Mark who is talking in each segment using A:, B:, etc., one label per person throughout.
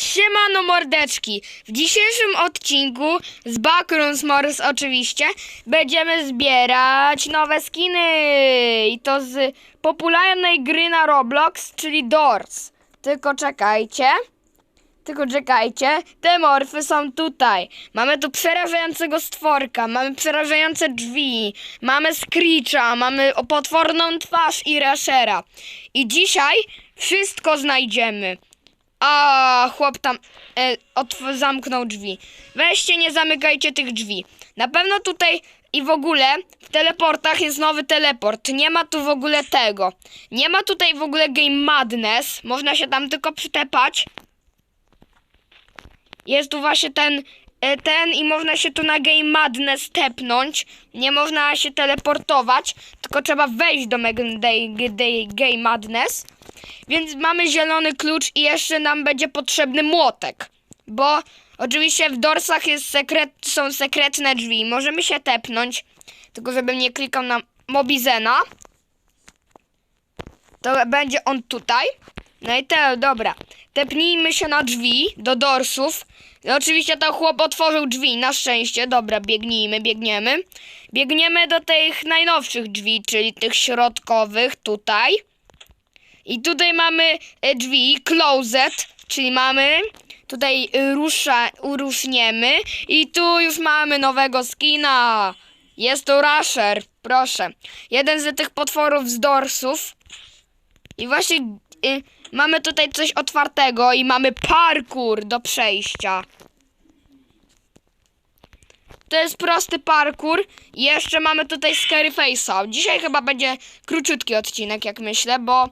A: Siemano mordeczki! W dzisiejszym odcinku z Backrooms Morris oczywiście będziemy zbierać nowe skiny i to z popularnej gry na Roblox, czyli Doors. Tylko czekajcie. Tylko czekajcie, te morfy są tutaj. Mamy tu przerażającego stworka, mamy przerażające drzwi, mamy Screecha, mamy potworną twarz i Rashera. I dzisiaj wszystko znajdziemy. A chłop tam e, zamknął drzwi. Weźcie, nie zamykajcie tych drzwi. Na pewno tutaj i w ogóle w teleportach jest nowy teleport. Nie ma tu w ogóle tego. Nie ma tutaj w ogóle Game Madness. Można się tam tylko przytepać. Jest tu właśnie ten, ten i można się tu na Game Madness tepnąć. Nie można się teleportować, tylko trzeba wejść do Game Madness. Więc mamy zielony klucz i jeszcze nam będzie potrzebny młotek. Bo oczywiście w dorsach jest sekret, są sekretne drzwi. Możemy się tepnąć, tylko żebym nie klikał na Mobizena. To będzie on tutaj. No i te, dobra. Tepnijmy się na drzwi do dorsów. Oczywiście to chłop otworzył drzwi, na szczęście. Dobra, biegnijmy, biegniemy. Biegniemy do tych najnowszych drzwi, czyli tych środkowych tutaj. I tutaj mamy e, drzwi closet, czyli mamy tutaj y, rusza, uruszniemy i tu już mamy nowego skina. Jest to Rasher, proszę. Jeden z tych potworów z dorsów. I właśnie y, mamy tutaj coś otwartego i mamy parkour do przejścia. To jest prosty parkour. Jeszcze mamy tutaj Scary Face'a. Dzisiaj chyba będzie króciutki odcinek, jak myślę, bo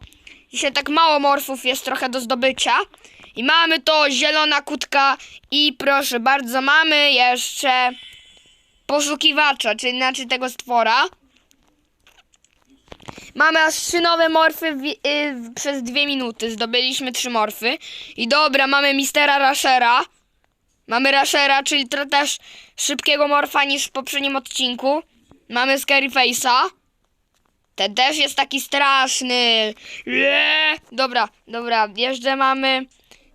A: dzisiaj tak mało morfów jest trochę do zdobycia. I mamy to zielona kutka i proszę bardzo, mamy jeszcze poszukiwacza, czyli znaczy tego stwora. Mamy aż trzy nowe morfy w, y, w, przez dwie minuty. Zdobyliśmy trzy morfy. I dobra, mamy Mistera Rashera. Mamy Rashera, czyli też szybkiego morfa niż w poprzednim odcinku. Mamy Scary Face'a. Ten też jest taki straszny. Eee. Dobra, dobra, jeszcze mamy...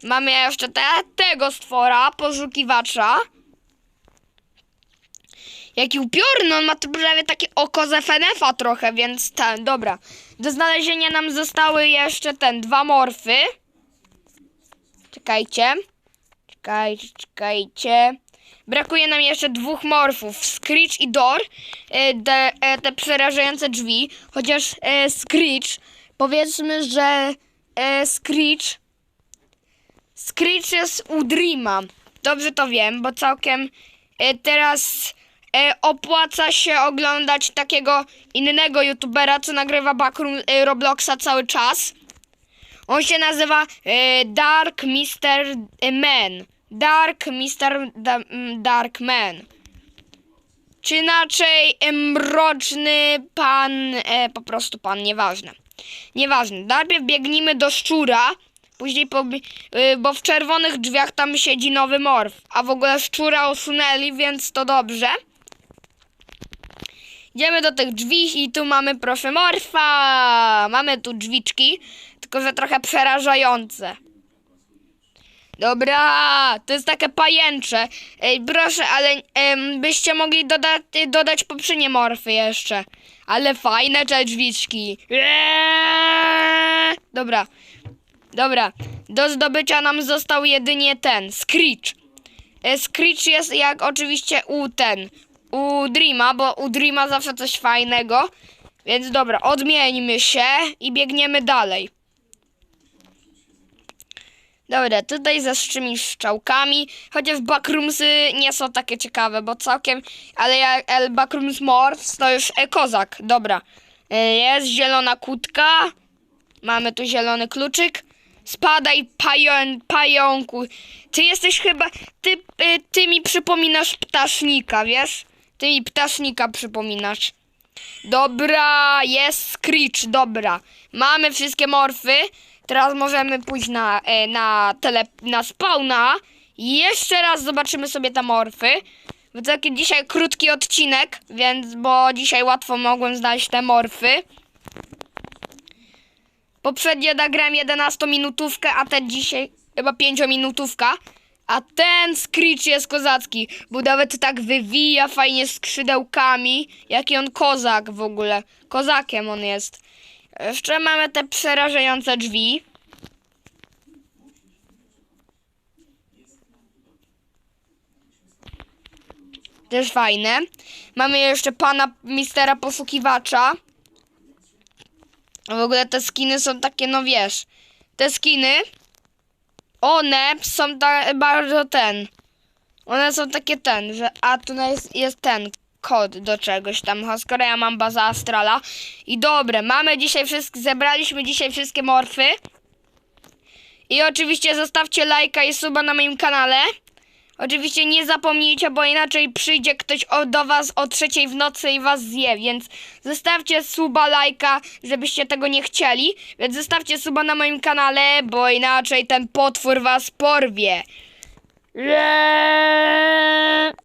A: Mamy jeszcze te, tego stwora, poszukiwacza. Jaki upiorny, on ma tu prawie takie oko z FNF-a trochę, więc ten, dobra. Do znalezienia nam zostały jeszcze ten, dwa morfy. Czekajcie. Czekajcie, czekajcie. Brakuje nam jeszcze dwóch morfów, Screech i Dor. E, Te, e, te przerażające drzwi. Chociaż e, Screech, powiedzmy, że e, Screech Screech jest u Dreama. Dobrze to wiem, bo całkiem e, teraz e, opłaca się oglądać takiego innego youtubera, co nagrywa backroom e, Robloxa cały czas. On się nazywa e, Dark Mr. Man. Dark Mr. Da, mm, Dark Man. Czy inaczej e, mroczny pan, e, po prostu pan, nieważne. Nieważne. Najpierw biegnijmy do szczura, później po, y, bo w czerwonych drzwiach tam siedzi nowy morf, a w ogóle szczura usunęli, więc to dobrze. Idziemy do tych drzwi i tu mamy proszę morfa. Mamy tu drzwiczki, tylko że trochę przerażające. Dobra, to jest takie pajęcze. Ej, proszę, ale em, byście mogli doda dodać poprzednie morfy jeszcze. Ale fajne te drzwiczki. Eee! Dobra, dobra. Do zdobycia nam został jedynie ten, Screech. E, Screech jest jak oczywiście u ten, u Dreama, bo u Dreama zawsze coś fajnego. Więc dobra, odmieńmy się i biegniemy dalej. Dobra, tutaj ze szczymi szczałkami, chociaż backroomsy nie są takie ciekawe, bo całkiem, ale jak el backrooms morphs to już e, kozak, dobra. E, Jest zielona kutka, mamy tu zielony kluczyk. Spadaj, pają, pająku. Ty jesteś chyba, ty, y, ty mi przypominasz ptasznika, wiesz? Ty mi ptasznika przypominasz. Dobra, jest Screech, dobra. Mamy wszystkie morfy. Teraz możemy pójść na, e, na, tele, na spawna. Jeszcze raz zobaczymy sobie te morfy. Bo taki dzisiaj krótki odcinek, więc bo dzisiaj łatwo mogłem znaleźć te morfy. Poprzednio nagrałem 11-minutówkę, a te dzisiaj chyba pięciominutówka. A ten Screech jest kozacki, bo nawet tak wywija fajnie skrzydełkami. Jaki on kozak w ogóle. Kozakiem on jest. Jeszcze mamy te przerażające drzwi. Też fajne. Mamy jeszcze pana mistera poszukiwacza. W ogóle te skiny są takie, no wiesz, te skiny, one są ta, bardzo ten, one są takie ten, że, a tu jest, jest ten kod do czegoś tam, skoro ja mam baza astrala. I dobre, mamy dzisiaj wszystkie, zebraliśmy dzisiaj wszystkie morfy. I oczywiście zostawcie lajka i suba na moim kanale. Oczywiście nie zapomnijcie, bo inaczej przyjdzie ktoś do was o trzeciej w nocy i was zje, więc zostawcie suba, lajka, żebyście tego nie chcieli. Więc zostawcie suba na moim kanale, bo inaczej ten potwór was porwie. Eee!